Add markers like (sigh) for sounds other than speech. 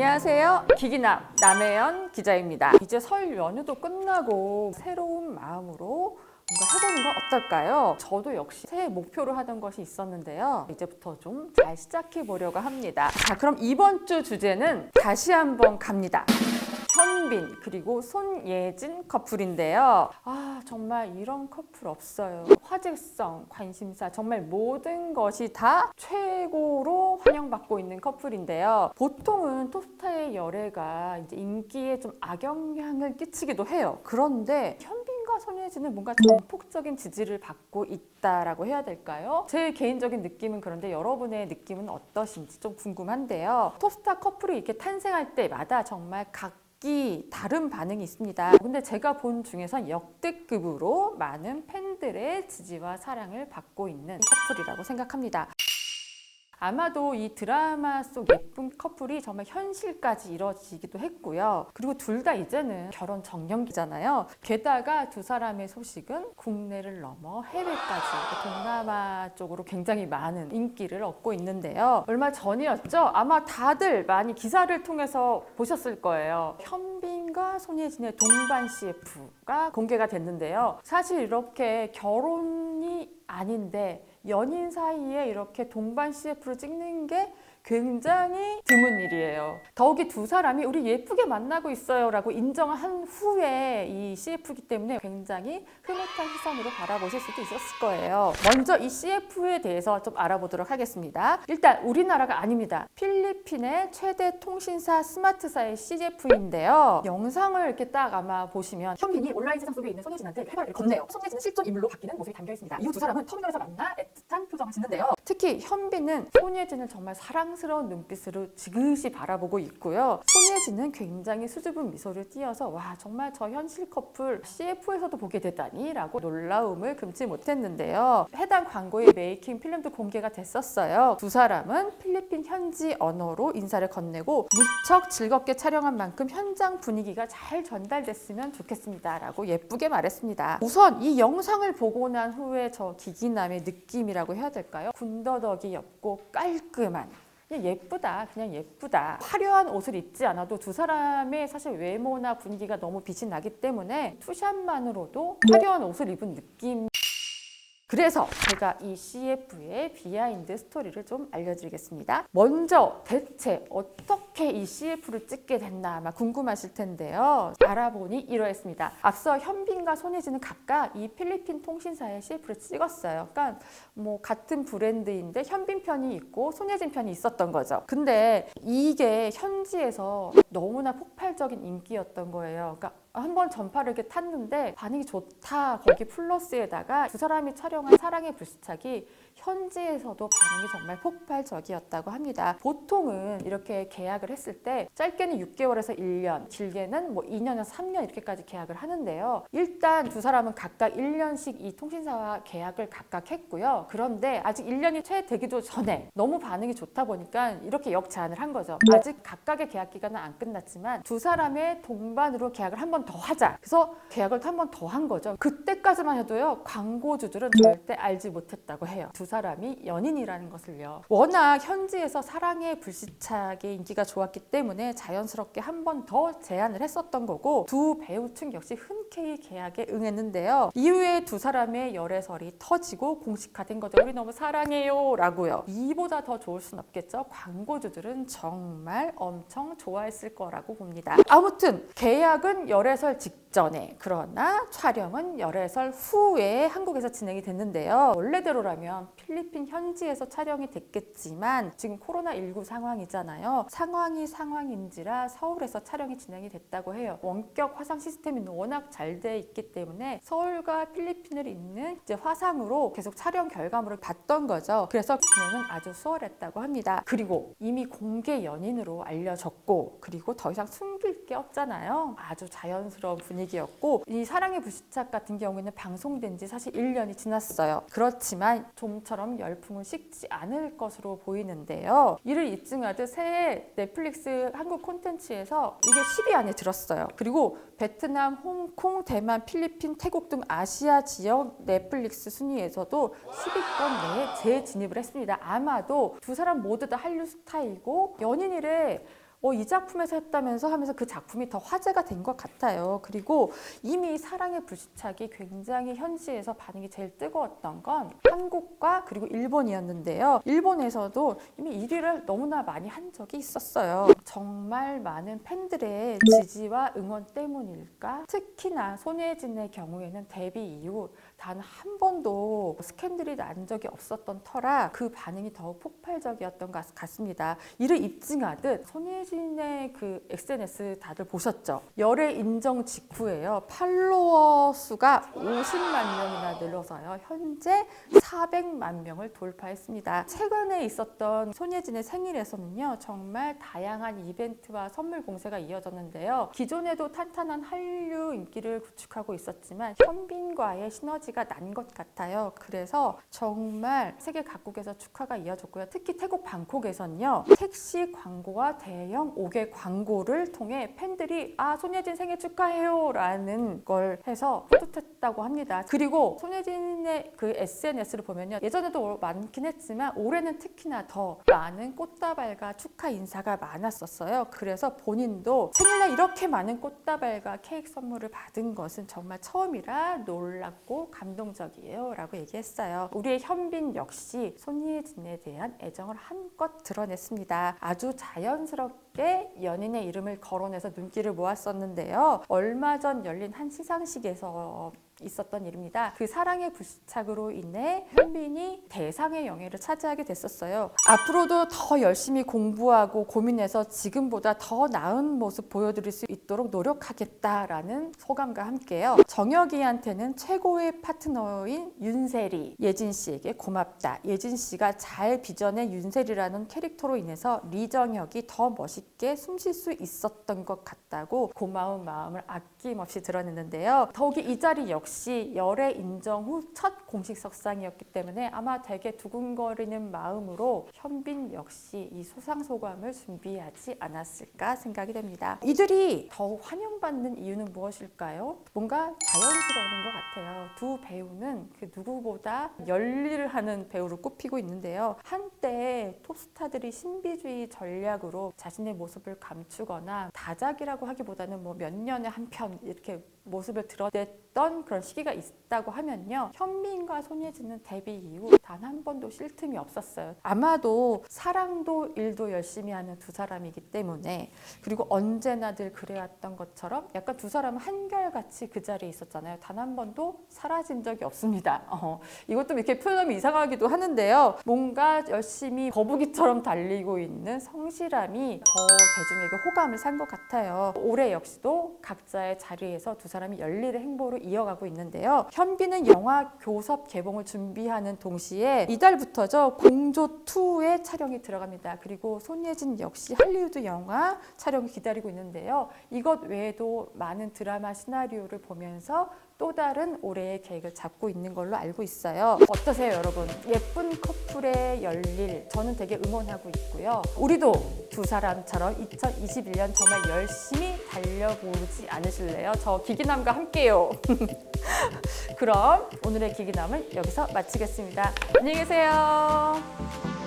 안녕하세요. 기기남 남혜연 기자입니다. 이제 설 연휴도 끝나고 새로운 마음으로 뭔가 해보는 건 어떨까요? 저도 역시 새해 목표로 하던 것이 있었는데요. 이제부터 좀 잘 시작해 보려고 합니다. 자, 그럼 이번 주 주제는 다시 한번 갑니다. 현빈 그리고 손예진 커플인데요. 아 정말 이런 커플 없어요. 화제성, 관심사 정말 모든 것이 다 최고로 환영받고 있는 커플인데요. 보통은 톱스타의 열애가 이제 인기에 좀 악영향을 끼치기도 해요. 그런데 현빈과 손예진은 뭔가 전폭적인 지지를 받고 있다라고 해야 될까요? 제 개인적인 느낌은 그런데 여러분의 느낌은 어떠신지 좀 궁금한데요. 톱스타 커플이 이렇게 탄생할 때마다 정말 각 각기 다른 반응이 있습니다. 근데 제가 본 중에서 역대급으로 많은 팬들의 지지와 사랑을 받고 있는 커플이라고 생각합니다. 아마도 이 드라마 속 예쁜 커플이 정말 현실까지 이뤄지기도 했고요. 그리고 둘 다 이제는 결혼 정년기잖아요. 게다가 두 사람의 소식은 국내를 넘어 해외까지 동남아 쪽으로 굉장히 많은 인기를 얻고 있는데요. 얼마 전이었죠? 아마 다들 많이 기사를 통해서 보셨을 거예요. 현빈과 손예진의 동반 CF가 공개가 됐는데요. 사실 이렇게 결혼이 아닌데 연인 사이에 이렇게 동반 CF를 찍는 게 굉장히 드문 일이에요. 더욱이 두 사람이 우리 예쁘게 만나고 있어요 라고 인정한 후에 이 CF이기 때문에 굉장히 흐뭇한 시선으로 바라보실 수도 있었을 거예요. 먼저 이 CF에 대해서 좀 알아보도록 하겠습니다. 일단 우리나라가 아닙니다. 필리핀의 최대 통신사 스마트사의 CF인데요. 영상을 이렇게 딱 아마 보시면 현빈이 온라인 세상 속에 있는 손예진한테 해바라기를 건네요. 손예진은 실존 인물로 바뀌는 모습이 담겨 있습니다. 이후 두 사람은 터미널에서 만나 짓는데요. 특히 현빈은 손예진을 정말 사랑스러운 눈빛으로 지그시 바라보고 있고요. 손예진은 굉장히 수줍은 미소를 띄어서 와 정말 저 현실 커플 CF에서도 보게 되다니 라고 놀라움을 금치 못했는데요. 해당 광고의 메이킹 필름도 공개가 됐었어요. 두 사람은 필리핀 현지 언어로 인사를 건네고 무척 즐겁게 촬영한 만큼 현장 분위기가 잘 전달됐으면 좋겠습니다 라고 예쁘게 말했습니다. 우선 이 영상을 보고 난 후에 저 기기남의 느낌이라고 해야 될까요? 군더더기 없고 깔끔한 그냥 예쁘다, 그냥 예쁘다. 화려한 옷을 입지 않아도 두 사람의 사실 외모나 분위기가 너무 빛이 나기 때문에 투샷만으로도 화려한 옷을 입은 느낌. 그래서 제가 이 CF의 비하인드 스토리를 좀 알려드리겠습니다. 먼저 대체 어떻게 이 CF를 찍게 됐나 아마 궁금하실 텐데요. 알아보니 이러했습니다. 앞서 현빈과 손예진은 각각 이 필리핀 통신사의 CF를 찍었어요. 그러니까 뭐 같은 브랜드인데 현빈 편이 있고 손예진 편이 있었던 거죠. 근데 이게 현지에서 너무나 폭발적인 인기였던 거예요. 그러니까 한번 전파를 이렇게 탔는데 반응이 좋다. 거기 플러스에다가 두 사람이 촬영 한 사랑의 불시착이 현지에서도 반응이 정말 폭발적이었다고 합니다. 보통은 이렇게 계약을 했을 때 짧게는 6개월에서 1년, 길게는 뭐 2년에서 3년 이렇게까지 계약을 하는데요. 일단 두 사람은 각각 1년씩 이 통신사와 계약을 각각 했고요. 그런데 아직 1년이 채 되기도 전에 너무 반응이 좋다 보니까 이렇게 역제안을 한 거죠. 아직 각각의 계약 기간은 안 끝났지만 두 사람의 동반으로 계약을 한 번 더 하자. 그래서 계약을 한 번 더 한 거죠. 그때까지만 해도요. 광고주들은 절대 알지 못했다고 해요. 두 사람이 연인이라는 것을요. 워낙 현지에서 사랑의 불시착의 인기가 좋았기 때문에 자연스럽게 한 번 더 제안을 했었던 거고 두 배우 측 역시 흔 쾌히 계약에 응했는데요. 이후에 두 사람의 열애설이 터지고 공식화된 거죠. 우리 너무 사랑해요 라고요. 이보다 더 좋을 순 없겠죠. 광고주들은 정말 엄청 좋아했을 거라고 봅니다. 아무튼 계약은 열애설 직전에 그러나 촬영은 열애설 후에 한국에서 진행이 됐는데요. 원래대로라면 필리핀 현지에서 촬영이 됐겠지만 지금 코로나19 상황이잖아요. 상황이 상황인지라 서울에서 촬영이 진행이 됐다고 해요. 원격 화상 시스템이 워낙 잘 돼 있기 때문에 서울과 필리핀을 잇는 이제 화상으로 계속 촬영 결과물을 봤던 거죠. 그래서 진행은 아주 수월했다고 합니다. 그리고 이미 공개 연인으로 알려졌고 그리고 더 이상 숨길 게 없잖아요. 아주 자연스러운 분위기였고 이 사랑의 불시착 같은 경우에는 방송된 지 사실 1년이 지났어요. 그렇지만 좀처럼 열풍을 식지 않을 것으로 보이는데요. 이를 입증하듯 새해 넷플릭스 한국 콘텐츠에서 이게 10위 안에 들었어요. 그리고 베트남, 홍콩, 대만, 필리핀, 태국 등 아시아 지역 넷플릭스 순위에서도 10위권 내에 재진입을 했습니다. 아마도 두 사람 모두 다 한류 스타이고 연인이래 어, 이 작품에서 했다면서 하면서 그 작품이 더 화제가 된 것 같아요. 그리고 이미 사랑의 불시착이 굉장히 현지에서 반응이 제일 뜨거웠던 건 한국과 그리고 일본이었는데요. 일본에서도 이미 1위를 너무나 많이 한 적이 있었어요. 정말 많은 팬들의 지지와 응원 때문일까? 특히나 손예진의 경우에는 데뷔 이후 단 한 번도 스캔들이 난 적이 없었던 터라 그 반응이 더욱 폭발적이었던 것 같습니다. 이를 입증하듯 손예진 의 그 SNS 다들 보셨죠? 열애 인정 직후에요. 팔로워 수가 50만 명이나 늘어서요. 현재 400만 명을 돌파했습니다. 최근에 있었던 손예진의 생일에서는요. 정말 다양한 이벤트와 선물 공세가 이어졌는데요. 기존에도 탄탄한 한류 인기를 구축하고 있었지만 현빈과의 시너지가 난 것 같아요. 그래서 정말 세계 각국에서 축하가 이어졌고요. 특히 태국 방콕에서는요. 택시 광고와 대형 옥외 광고를 통해 팬들이 아 손예진 생일 축하해요 라는 걸 해서 뿌듯했다고 합니다. 그리고 손예진의 그 SNS를 보면요. 예전에도 많긴 했지만 올해는 특히나 더 많은 꽃다발과 축하 인사가 많았었어요. 그래서 본인도 생일날 이렇게 많은 꽃다발과 케이크 선물을 받은 것은 정말 처음이라 놀랍고 감동적이에요 라고 얘기했어요. 우리의 현빈 역시 손예진에 대한 애정을 한껏 드러냈습니다. 아주 자연스럽게 연인의 이름을 거론해서 눈길을 모았었는데요. 얼마 전 열린 한 시상식에서 있었던 일입니다. 그 사랑의 불시착으로 인해 현빈이 대상의 영예를 차지하게 됐었어요. 앞으로도 더 열심히 공부하고 고민해서 지금보다 더 나은 모습 보여드릴 수 있도록 노력하겠다라는 소감과 함께요. 정혁이한테는 최고의 파트너인 윤세리, 예진 씨에게 고맙다. 예진 씨가 잘 빚어낸 윤세리라는 캐릭터로 인해서 리정혁이 더 멋있게 숨 쉴 수 있었던 것 같다고 고마운 마음을 아낌없이 드러냈는데요. 더욱이 이 자리 역시 열애 인정 후 첫 공식 석상이었기 때문에 아마 되게 두근거리는 마음으로 현빈 역시 이 소상 소감을 준비하지 않았을까 생각이 됩니다. 이들이 더욱 환영받는 이유는 무엇일까요? 뭔가 자연스러운 것 같아요. 두 배우는 그 누구보다 열일을 하는 배우로 꼽히고 있는데요. 한때 톱스타들이 신비주의 전략으로 자신의 모습 을 감추거나 다작이라고 하기보다는 뭐 몇 년에 한 편 이렇게 모습을 드러냈던 그런 시기가 있다고 하면요. 현빈과 손예진은 데뷔 이후 단 한 번도 쉴 틈이 없었어요. 아마도 사랑도 일도 열심히 하는 두 사람이기 때문에 그리고 언제나 늘 그래왔던 것처럼 약간 두 사람은 한결같이 그 자리에 있었잖아요. 단 한 번도 사라진 적이 없습니다. (laughs) 어, 이것도 이렇게 표현하면 이상하기도 하는데요. 뭔가 열심히 거북이처럼 달리고 있는 성실함이 더 대중에게 호감을 산 것 같아요. 올해 역시도 각자의 자리에서 두 사람 이 열일의 행보를 이어가고 있는데요. 현빈은 영화 교섭 개봉을 준비하는 동시에 이달부터죠 공조 2의 촬영이 들어갑니다. 그리고 손예진 역시 할리우드 영화 촬영이 기다리고 있는데요. 이것 외에도 많은 드라마 시나리오를 보면서 또 다른 올해의 계획을 잡고 있는 걸로 알고 있어요. 어떠세요, 여러분? 예쁜 커플의 열일 저는 되게 응원하고 있고요. 우리도 두 사람처럼 2021년 정말 열심히 달려보지 않으실래요? 저 기기남과 함께요. (laughs) 그럼 오늘의 기기남을 여기서 마치겠습니다. 안녕히 계세요.